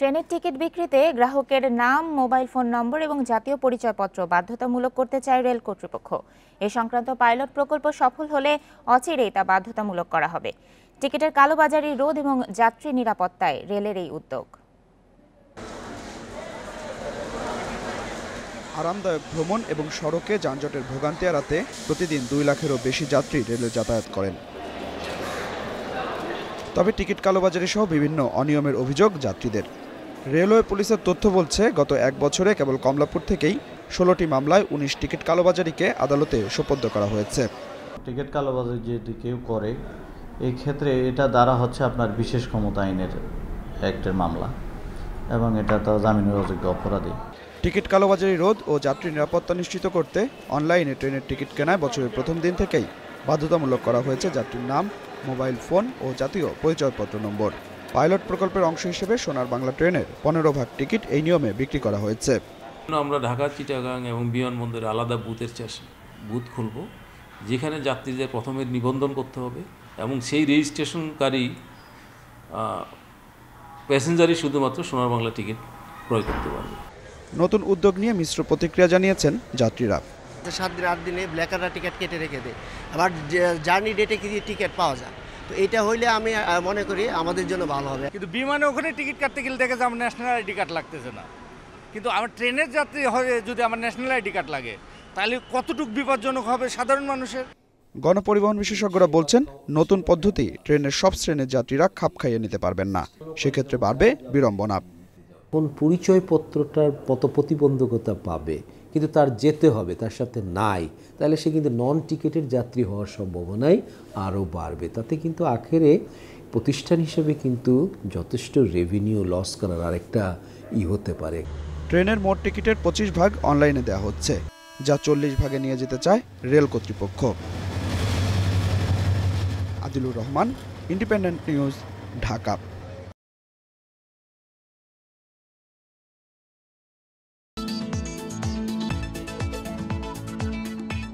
ট্রেনের টিকিট বিক্রিতে গ্রাহকের নাম, মোবাইল ফোন নম্বর এবং জাতীয় পরিচয়পত্র বাধ্যতামূলক করতে চায় রেল কর্তৃপক্ষ। এ সংক্রান্ত পাইলট প্রকল্প সফল হলে অচিরেই তা বাধ্যতামূলক করা হবে। টিকিটের কালোবাজারি রোধ এবং যাত্রী নিরাপত্তায় রেলের এই উদ্যোগ। আরামদায়ক ভ্রমণ এবং সড়কে যানজটের ভোগান্তি এড়াতে প্রতিদিন দুই লাখেরও বেশি যাত্রী রেলে যাতায়াত করেন। তবে টিকিট কালোবাজারি সহ বিভিন্ন অনিয়মের অভিযোগ যাত্রীদের। রেলওয়ে পুলিশের তথ্য বলছে গত এক বছরে কেবল কমলাপুর থেকেই ষোলোটি মামলায় উনিশ টিকিট কালোবাজারিকে আদালতে সোপর্দ করা হয়েছে। টিকিট কালোবাজারি যদি কেউ করে এই ক্ষেত্রে এটা দ্বারা হচ্ছে আপনার বিশেষ ক্ষমতা আইনের অ্যাক্টের মামলা এবং এটা তো জামিনের অযোগ্য অপরাধী। টিকিট কালোবাজারি রোধ ও যাত্রী নিরাপত্তা নিশ্চিত করতে অনলাইনে ট্রেনের টিকিট কেনায় বছরের প্রথম দিন থেকেই বাধ্যতামূলক করা হয়েছে যাত্রীর নাম মোবাইল ফোন ও জাতীয় পরিচয়পত্র নম্বর। পাইলট প্রকল্পের অংশ হিসেবে সোনার বাংলা ট্রেনের পনেরো ভাগ টিকিট এই নিয়মে বিক্রি করা হয়েছে। আমরা ঢাকা চিটাগাং এবং বিমানবন্দরে আলাদা বুথের চাষ বুথ খুলব যেখানে যাত্রীদের প্রথমে নিবন্ধন করতে হবে এবং সেই রেজিস্ট্রেশনকারী প্যাসেঞ্জারই শুধুমাত্র সোনার বাংলা টিকিট ক্রয় করতে পারবে। নতুন উদ্যোগ নিয়ে মিশ্র প্রতিক্রিয়া জানিয়েছেন যাত্রীরা। সাত দিন আট দিনে ব্ল্যাকাররা টিকিট কেটে রেখে দেয়। আবার জার্নি ডেটে কি টিকিট পাওয়া যায়? তো এটা হইলে আমি মনে করি আমাদের জন্য ভালো হবে। কিন্তু বিমানে ওখানে টিকিট কাটতে গেলে দেখে যে আমার ন্যাশনাল আইডি কার্ড লাগতেছে না। কিন্তু আমার ট্রেনের যাত্রী হয়ে যদি আমার ন্যাশনাল আইডি কার্ড লাগে তাহলে কতটুকু বিপজ্জনক হবে সাধারণ মানুষের? গণপরিবহন বিশেষজ্ঞরা বলছেন নতুন পদ্ধতি ট্রেনের সব শ্রেণির যাত্রীরা খাপ খাইয়ে নিতে পারবেন না। সেক্ষেত্রে বাড়বে বিড়ম্বনা কোন পরিচয়পত্রটার কত প্রতিবন্ধকতা পাবে, কিন্তু তার যেতে হবে, তার সাথে নাই, তাহলে সে কিন্তু নন টিকেটের যাত্রী হওয়ার সম্ভাবনাই আরও বাড়বে। তাতে কিন্তু আখেরে প্রতিষ্ঠান হিসেবে কিন্তু যথেষ্ট রেভিনিউ লস করার আরেকটা ই হতে পারে। ট্রেনের মোট টিকিটের পঁচিশ ভাগ অনলাইনে দেওয়া হচ্ছে, যা চল্লিশ ভাগে নিয়ে যেতে চায় রেল কর্তৃপক্ষ। Adilur Rahman independent news Dhaka.